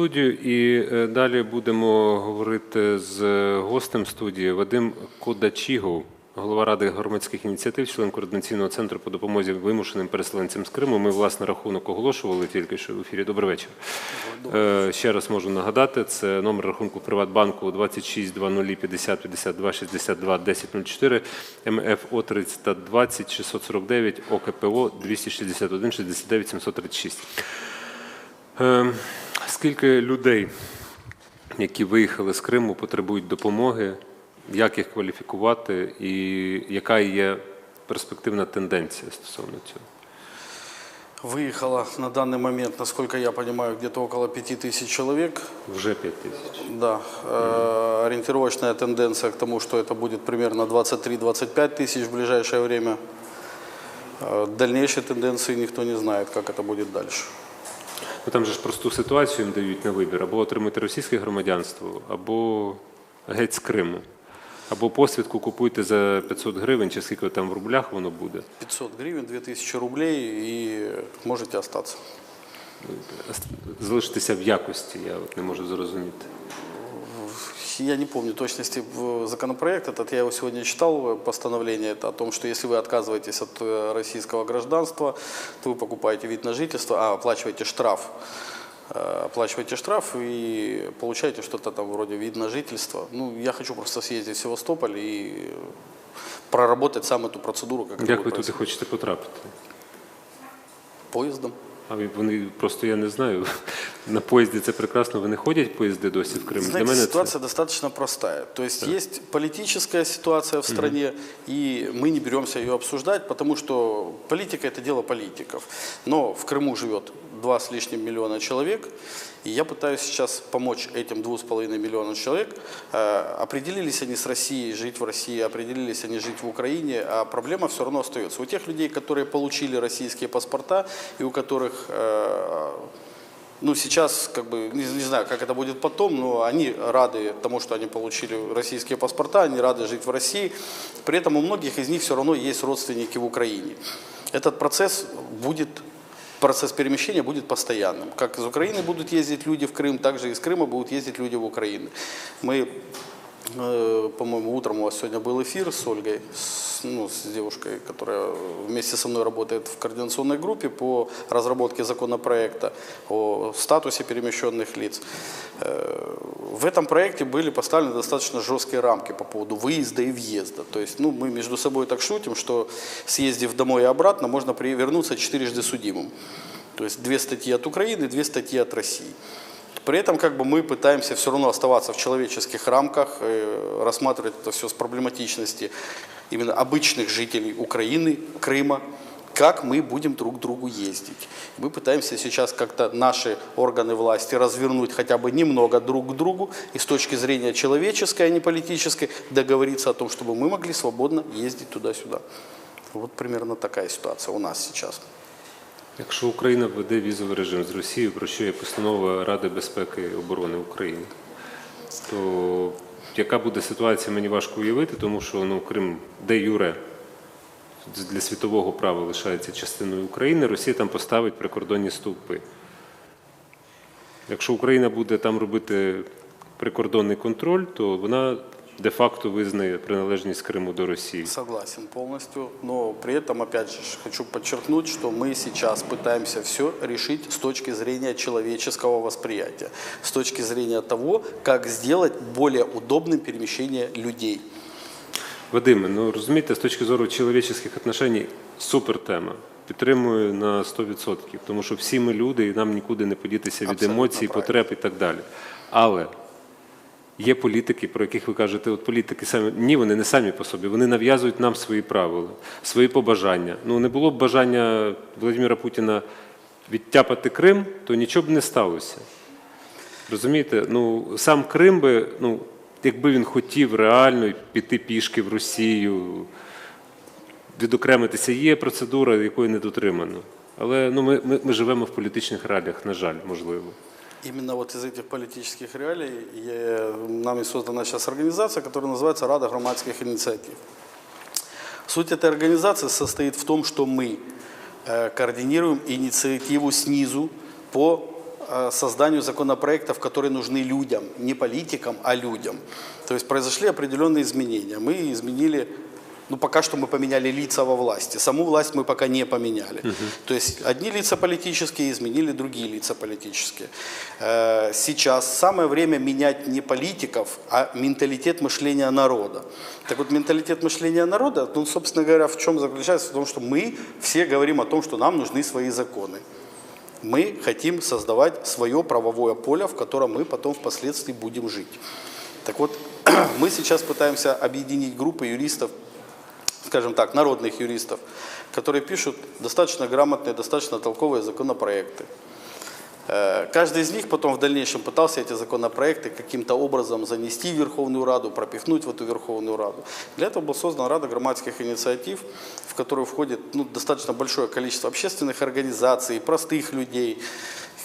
студію і е, далі будемо говорити з гостем студії Вадим Кодачігов, голова Ради громадських ініціатив, член координаційного центру по допомозі вимушеним переселенцям з Криму. Ми власне рахунок оголошували тільки що в ефірі. Добрий вечір. Е, Ще раз можу нагадати, це номер рахунку Приватбанку 26 00 50 52 62 1004, МФО 320 649, ОКПО 261 69 736. Е, Скільки людей, які виїхали з Криму, потребують допомоги, як їх кваліфікувати і яка є перспективна тенденція стосовно цього? Выехало на данный момент, насколько я понимаю, где-то около 5000 человек. Вже 5 тисяч. Да, э, ориентировочная тенденция к тому, что это будет примерно 23-25 тысяч в ближайшее время. Э, Дальнейшей тенденции никто не знает, как это будет дальше. Ну там же ж просту ситуацію їм дають на вибір: або отримати російське громадянство, або геть з Криму. Або посвідку купуйте за 500 гривень, чи скільки там в рублях воно буде. 500 гривень, 2000 рублей і можете остатися. Залишитися в якості, я от не можу зрозуміти. Я не помню точности в законопроект этот, я его сегодня читал, постановление это о том, что если вы отказываетесь от э, российского гражданства, то вы покупаете вид на жительство, а оплачиваете штраф. Э, Оплачиваете штраф и получаете что-то там вроде вид на жительство. Ну, я хочу просто съездить в Севастополь и проработать сам эту процедуру, как ви будет туди хочете потрапити? поездом. А ви- вони просто я не знаю. На поїзді це прекрасно. Вони ходять поїзди досі в Крим. Знаете, Для мене це ситуация достаточно простая. То есть есть политическая ситуация в стране, и мы не беремся ее обсуждать, потому что политика это дело политиков. Но в Крыму живет два с лишним миллиона человек, и я пытаюсь сейчас помочь этим двух с половиной миллионам человек. Э, Определились они с Россией жить в России, определились они жить в Украине, а проблема все равно остается. У тех людей, которые получили российские паспорта и у которых э, ну, сейчас, как бы, не, не знаю, как это будет потом, но они рады тому, что они получили российские паспорта, они рады жить в России. При этом у многих из них все равно есть родственники в Украине. Этот процесс будет, процесс перемещения будет постоянным. Как из Украины будут ездить люди в Крым, так же из Крыма будут ездить люди в Украину. Мы По-моему, утром у вас сегодня был эфир с Ольгой, с, ну, с девушкой, которая вместе со мной работает в координационной группе по разработке законопроекта о статусе перемещенных лиц. Э, В этом проекте были поставлены достаточно жесткие рамки по поводу выезда и въезда. То есть ну, мы между собой так шутим, что съездив домой и обратно, можно вернуться четырежды судимым. То есть две статьи от Украины, две статьи от России. При этом как бы мы пытаемся все равно оставаться в человеческих рамках, э, рассматривать это все с проблематичности именно обычных жителей Украины, Крыма, как мы будем друг к другу ездить. Мы пытаемся сейчас как-то наши органы власти развернуть хотя бы немного друг к другу и с точки зрения человеческой, а не политической, договориться о том, чтобы мы могли свободно ездить туда-сюда. Вот примерно такая ситуация у нас сейчас. Якщо Україна введе візовий режим з Росією, про що є постанова Ради безпеки і оборони України, то яка буде ситуація, мені важко уявити, тому що ну, Крим де юре для світового права лишається частиною України, Росія там поставить прикордонні стовпи. Якщо Україна буде там робити прикордонний контроль, то вона де-факто визнає приналежність Криму до Росії. Согласен полностью, но при этом, опять же, хочу подчеркнуть, что мы сейчас пытаемся все решить с точки зрения человеческого восприятия, с точки зрения того, как сделать более удобным перемещение людей. Вадиме, ну розумієте, з точки зору чоловічих отношень супер тема. Підтримую на 100%, тому що всі ми люди, і нам нікуди не подітися від Абсолютно емоцій, правильно. потреб і так далі. Але є політики, про яких ви кажете, от політики самі ні, вони не самі по собі, вони нав'язують нам свої правила, свої побажання. Ну не було б бажання Владимира Путіна відтяпати Крим, то нічого б не сталося. Розумієте, ну сам Крим би, ну, якби він хотів реально піти пішки в Росію, відокремитися, є процедура, якої не дотримано. Але ну, ми, ми, ми живемо в політичних реаліях, на жаль, можливо. Именно вот из этих политических реалий я- нами создана сейчас организация, которая называется Рада громадских инициатив. Суть этой организации состоит в том, что мы э, координируем инициативу снизу по э, созданию законопроектов, которые нужны людям, не политикам, а людям. То есть произошли определенные изменения. Мы изменили, ну пока что мы поменяли лица во власти. Саму власть мы пока не поменяли. То есть одни лица политические изменили другие лица политические. Э, Сейчас самое время менять не политиков, а менталитет мышления народа. Так вот, менталитет мышления народа, ну, собственно говоря, в чем заключается? В том, что мы все говорим о том, что нам нужны свои законы. Мы хотим создавать свое правовое поле, в котором мы потом впоследствии будем жить. Так вот, мы сейчас пытаемся объединить группы юристов, скажем так, народных юристов, которые пишут достаточно грамотные, достаточно толковые законопроекты. Э, Каждый из них потом в дальнейшем пытался эти законопроекты каким-то образом занести в Верховную Раду, пропихнуть в эту Верховную Раду. Для этого была создана Рада громадских инициатив, в которую входит ну, достаточно большое количество общественных организаций, простых людей.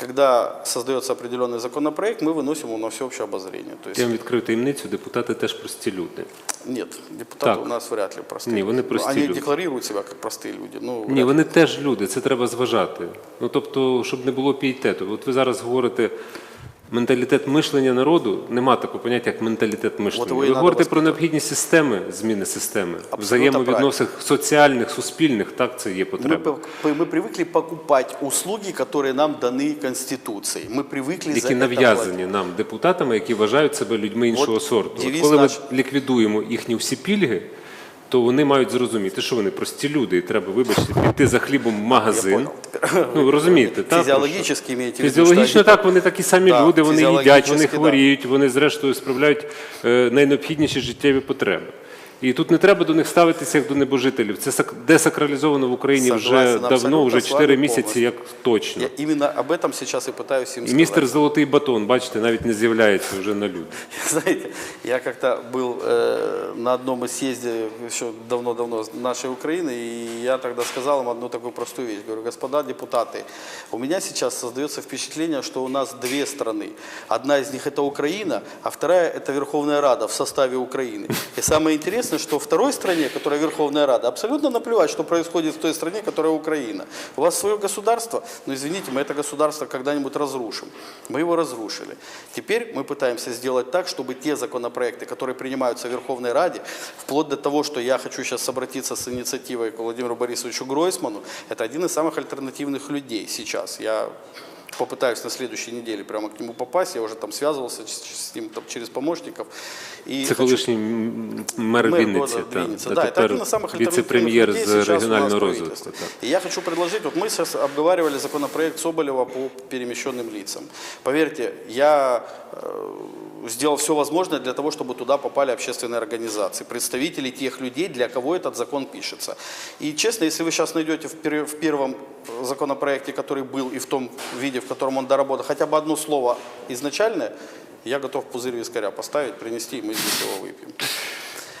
Когда создается определенный законопроект, мы выносим его на всеобщее обозрение. То есть, Я вам відкрию таємницю, депутати теж прості люди. нет, депутаты Так. у нас вряд ли простые. Не, вони люди. прості Они люди. декларируют себя как простые люди. Ну, Ні, вряд вони теж люди, це треба зважати. Ну тобто, щоб не було пієтету. От ви зараз говорите менталітет мишлення народу, нема такого поняття, як менталітет мишлення. його і Ви надо говорите про воспитати. необхідність системи, зміни системи, Абсолютно взаємовідносин соціальних, суспільних, так це є Мы, потреба. по- мы привыкли покупать услуги, которые нам даны Конституцией. Мы привыкли за Які это нав'язані нам депутатами, які вважають себе людьми іншого От сорту. От девіз коли ми наш- ліквідуємо їхні всі пільги, то вони мають зрозуміти, що вони прості люди, і треба, вибачте, піти за хлібом в магазин. Ну, розумієте, так? Фізіологічно имеете Фізіологічно так, вони такі самі Да, люди, вони їдять, вони да. хворіють, вони зрештою справляють е, найнеобхідніші життєві потреби. І тут не треба до них ставитися як до небожителів. Це сак- десакралізовано в Україні вже Согласен, давно, абсолютно вже з 4 вами місяці, повністю. як точно. Я именно об этом сейчас и пытаюсь им І сказать. містер Золотий батон, бачите, навіть не з'являється вже на люди. Знаете, я как-то был э, на одном из съезде еще давно-давно нашей Украины, и я тогда сказал им одну такую простую вещь. Говорю, господа депутаты, у меня сейчас создается впечатление, что у нас две страны. Одна из них это Украина, а вторая это Верховная Рада в составе Украины. И самое интересное, что второй стране, которая Верховная Рада, абсолютно наплевать, что происходит в той стране, которая Украина. У вас свое государство, но извините, мы это государство когда-нибудь разрушим. Мы его разрушили. Теперь мы пытаемся сделать так, чтобы те законопроекты, которые принимаются в Верховной Раде, вплоть до того, что я хочу сейчас обратиться с инициативой к Владимиру Борисовичу Гройсману, это один из самых альтернативных людей сейчас. Я попытаюсь на следующей неделе прямо к нему попасть, я уже там связывался с с ним там, через помощников. И Це хочу- колишній м, мер Мэр Вінниці, города та, Винница. а Да, это тепер один из самых альтернативных віце-прем'єр людей з сейчас у нас регіонального в розвитку. правительстве. так. И я хочу предложить, вот мы сейчас обговаривали законопроект Соболева по перемещенным лицам. Поверьте, я э, сделал все возможное для того, чтобы туда попали общественные организации, представители тех людей, для кого этот закон пишется. И честно, если вы сейчас найдете в, пер- в первом законопроекте, который был, и в том виде, в котором он доработан, хотя бы одно слово изначальное, я готов пузырь вискаря поставить, принести, и мы здесь его выпьем.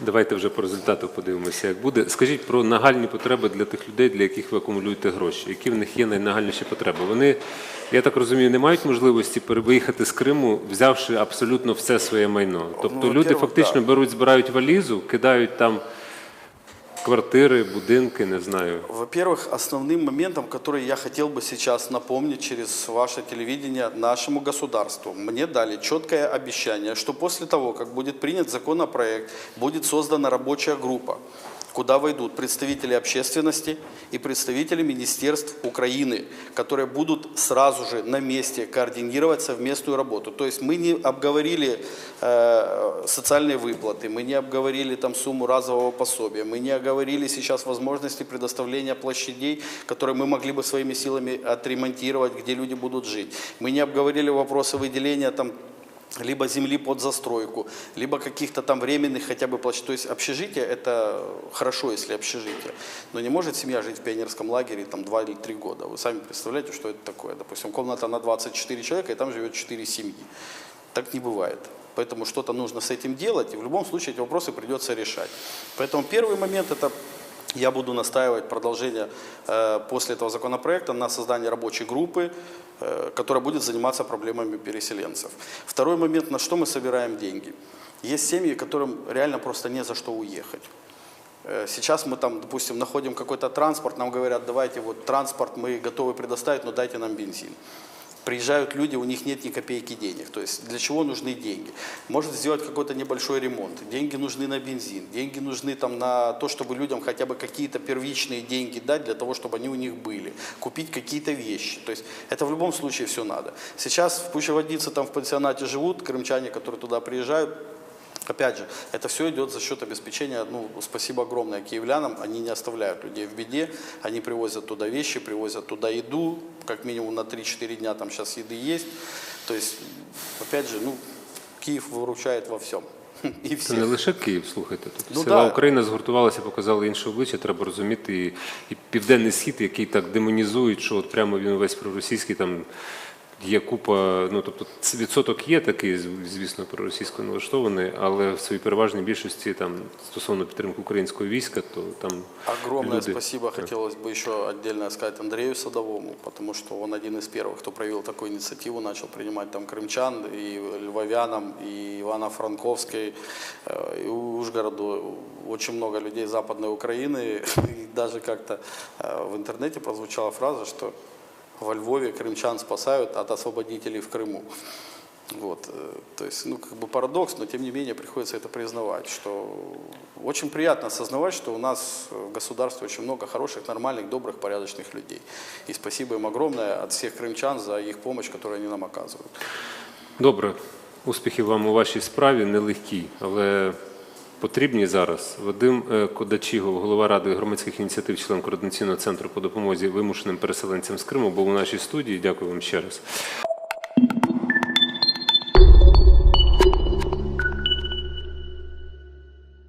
Давайте вже по результату подивимося, як буде. Скажіть про нагальні потреби для тих людей, для яких ви акумулюєте гроші. Які в них є найнагальніші потреби? Вони, я так розумію, не мають можливості перевиїхати з Криму, взявши абсолютно все своє майно. Тобто Ну, люди во-первых, фактично да. беруть, збирають валізу, кидають там квартири, будинки, не знаю. Во-первых, основным моментом, который я хотел бы сейчас напомнить через ваше телевидение нашему государству, мне дали четкое обещание, что после того, как будет принят законопроект, будет создана рабочая группа, куда войдут представители общественности и представители министерств Украины, которые будут сразу же на месте координировать совместную работу. То есть мы не обговорили э, социальные выплаты, мы не обговорили там сумму разового пособия, мы не оговорили сейчас возможности предоставления площадей, которые мы могли бы своими силами отремонтировать, где люди будут жить. Мы не обговорили вопросы выделения там либо земли под застройку, либо каких-то там временных хотя бы площадей. То есть общежитие это хорошо, если общежитие. Но не может семья жить в пионерском лагере там 2 или 3 года. Вы сами представляете, что это такое. Допустим, комната на 24 человека, и там живет 4 семьи. Так не бывает. Поэтому что-то нужно с этим делать, и в любом случае эти вопросы придется решать. Поэтому первый момент это я буду настаивать продолжение э, после этого законопроекта на создание рабочей группы, э, которая будет заниматься проблемами переселенцев. Второй момент, на что мы собираем деньги. Есть семьи, которым реально просто не за что уехать. Э, Сейчас мы там, допустим, находим какой-то транспорт, нам говорят, давайте вот транспорт мы готовы предоставить, но дайте нам бензин. Приезжают люди, у них нет ни копейки денег. То есть для чего нужны деньги? Может сделать какой-то небольшой ремонт. Деньги нужны на бензин. Деньги нужны там на то, чтобы людям хотя бы какие-то первичные деньги дать для того, чтобы они у них были. Купить какие-то вещи. То есть это в любом случае все надо. Сейчас в Пущеводнице там в пансионате живут крымчане, которые туда приезжают. Опять же, это все идет за счет обеспечения, ну, спасибо огромное киевлянам, они не оставляют людей в беде, они привозят туда вещи, привозят туда еду, как минимум на 3-4 дня там сейчас еды есть. То есть, опять же, ну, Киев выручает во всем. И Це всех. не лише Київ, слухайте. Тут Ну, села да. Україна згуртувалася, показали інше обличчя. Треба розуміти і, і південний схід, який так демонізують, що от прямо він весь проросійський там. Є купа, ну тобто ц- відсоток є такий, з- звісно, проросійсько налаштований, але в своїй переважній більшості там стосовно підтримки українського війська, то там Огромное люди- спасибо хотелось бы еще отдельно сказать Андрею Садовому, потому что он один из первых, кто проявил такую инициативу, начал принимать там крымчан и львовянам, и Ивано-Франковской, э, и Ужгороду. Очень много людей Западной Украины. И даже как-то э, в интернете прозвучала фраза, что во Львове крымчан спасают от освободителей в Крыму. Вот, э, то есть, ну, как бы парадокс, но тем не менее приходится это признавать, что очень приятно осознавать, что у нас в государстве очень много хороших, нормальных, добрых, порядочных людей. И спасибо им огромное от всех крымчан за их помощь, которую они нам оказывают. Добре, успіхів вам у вашій справі, нелегкій, але потрібні зараз. Вадим е, Кодачігов, голова ради громадських ініціатив, член координаційного центру по допомозі вимушеним переселенцям з Криму, був у нашій студії. Дякую вам ще раз.